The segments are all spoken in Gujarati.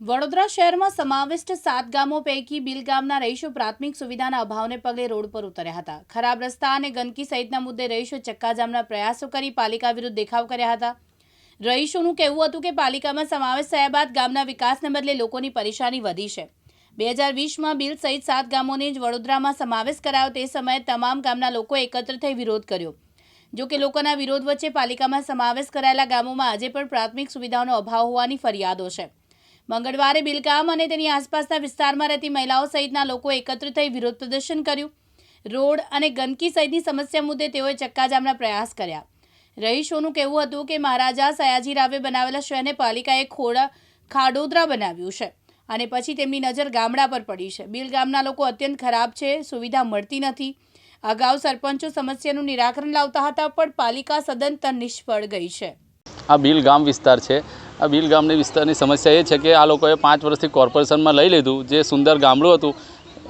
વડોદરા શહેરમાં સમાવિષ્ટ સાત ગામો પૈકી બિલ ગામના રહીશો પ્રાથમિક સુવિધાના અભાવને પગલે રોડ પર ઉતર્યા હતા. ખરાબ રસ્તા અને ગંદકી સહિતના મુદ્દે રહીશો ચક્કાજામના પ્રયાસો કરી પાલિકા વિરુદ્ધ દેખાવ કર્યા હતા. રહીશોનું કહેવું હતું કે પાલિકામાં સમાવેશ થયા બાદ ગામના વિકાસને બદલે લોકોની પરેશાની વધી છે. બે હજાર વીસમાં બિલ સહિત સાત ગામોને જ વડોદરામાં સમાવેશ કરાયો તે સમયે તમામ ગામના લોકો એકત્ર થઈ વિરોધ કર્યો. જો કે લોકોના વિરોધ વચ્ચે પાલિકામાં સમાવેશ કરાયેલા ગામોમાં આજે પણ પ્રાથમિક સુવિધાઓનો અભાવ હોવાની ફરિયાદો છે. મંગળવારે બિલગામ અને તેની આસપાસના વિસ્તારમાં રહેતી મહિલાઓ સહિતના લોકો એકત્ર થઈ વિરોધ પ્રદર્શન કર્યું. રોડ અને ગંદકી સહિતની સમસ્યા મુદ્દે તેઓએ ચક્કાજામના પ્રયાસ કર્યા. રહીશોનું કહેવું હતું કે મહારાજા સયાજી રાવે બનાવેલા શહેરને પાલિકાએ ખોડા ખાડોદરા બનાવ્યું છે અને પછી તેમની નજર ગામડા પર પડી છે. બિલ ગામના લોકો અત્યંત ખરાબ છે, સુવિધા મળતી નથી. અગાઉ સરપંચો સમસ્યાનું નિરાકરણ લાવતા હતા, પણ પાલિકા સદંતર નિષ્ફળ ગઈ છે. આ બિલ ગામ વિસ્તાર છે. આ બિલ ગામની વિસ્તારની સમસ્યા એ છે કે આ લોકોએ પાંચ વર્ષથી કોર્પોરેશનમાં લઈ લીધું, જે સુંદર ગામડું હતું,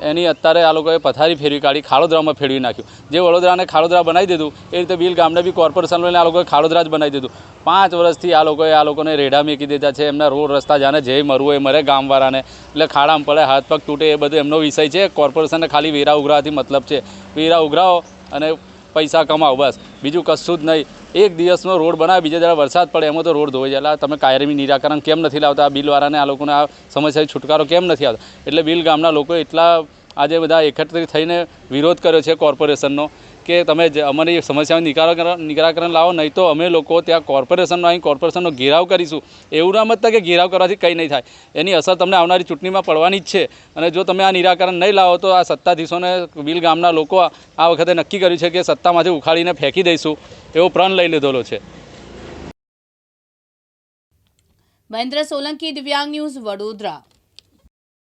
એની અત્યારે આ લોકોએ પથારી ફેરવી કાઢી, ખાડોદરામાં ફેરવી નાખ્યું. જે વડોદરાને ખાડોદરા બનાવી દીધું, એ રીતે બિલ ગામને બી કોર્પોરેશન લઈને આ લોકોએ ખાડોદરા જ બનાવી દીધું. પાંચ વર્ષથી આ લોકોએ આ લોકોને રેડા મૂકી દીધા છે, એમના રોડ રસ્તા જાણે જે મરવું એ મરે ગામવાળાને, એટલે ખાડામાં પડે, હાથ પગ તૂટે એ બધું એમનો વિષય છે. કોર્પોરેશનને ખાલી વેરા ઉઘરાવાથી મતલબ છે. વેરા ઉઘરાવો અને પૈસા કમાવો, બસ. બીજું કશું જ નહીં. એક દિવસનો રોડ બનાવે, બીજા જરા વરસાદ પડે, એમાં તો રોડ ધોઈ જાય. તમે કાયમી નિરાકરણ કેમ નથી લાવતા? આ બિલવાળાને, આ લોકોને આ સમસ્યાથી છુટકારો કેમ નથી આવતો? એટલે બિલ ગામના લોકો એટલા આજે બધા એકત્રિત થઈને વિરોધ કર્યો છે કોર્પોરેશનનો. કે તમે અમારી સમસ્યાનું નિરાકરણ નિરાકરણ લાવો, નહીં તો અમે લોકો ત્યાં કોર્પોરેશનનો અહીં કોર્પોરેશનનો ઘેરાવ કરીશું. એવું ના મતતા કે ઘેરાવ કરવાથી કંઈ નહીં થાય. એની અસર તમને આવનારી ચૂંટણીમાં પડવાની જ છે. અને જો તમે આ નિરાકરણ નહીં લાવો તો આ સત્તાધીશોને બિલ ગામના લોકો આ વખતે નક્કી કર્યું છે કે સત્તામાંથી ઉખાડીને ફેંકી દઈશું. એવો પ્રણ લઈ લીધેલો છે. મહેન્દ્ર સોલંકી, દિવ્યાંગ ન્યૂઝ વડોદરા.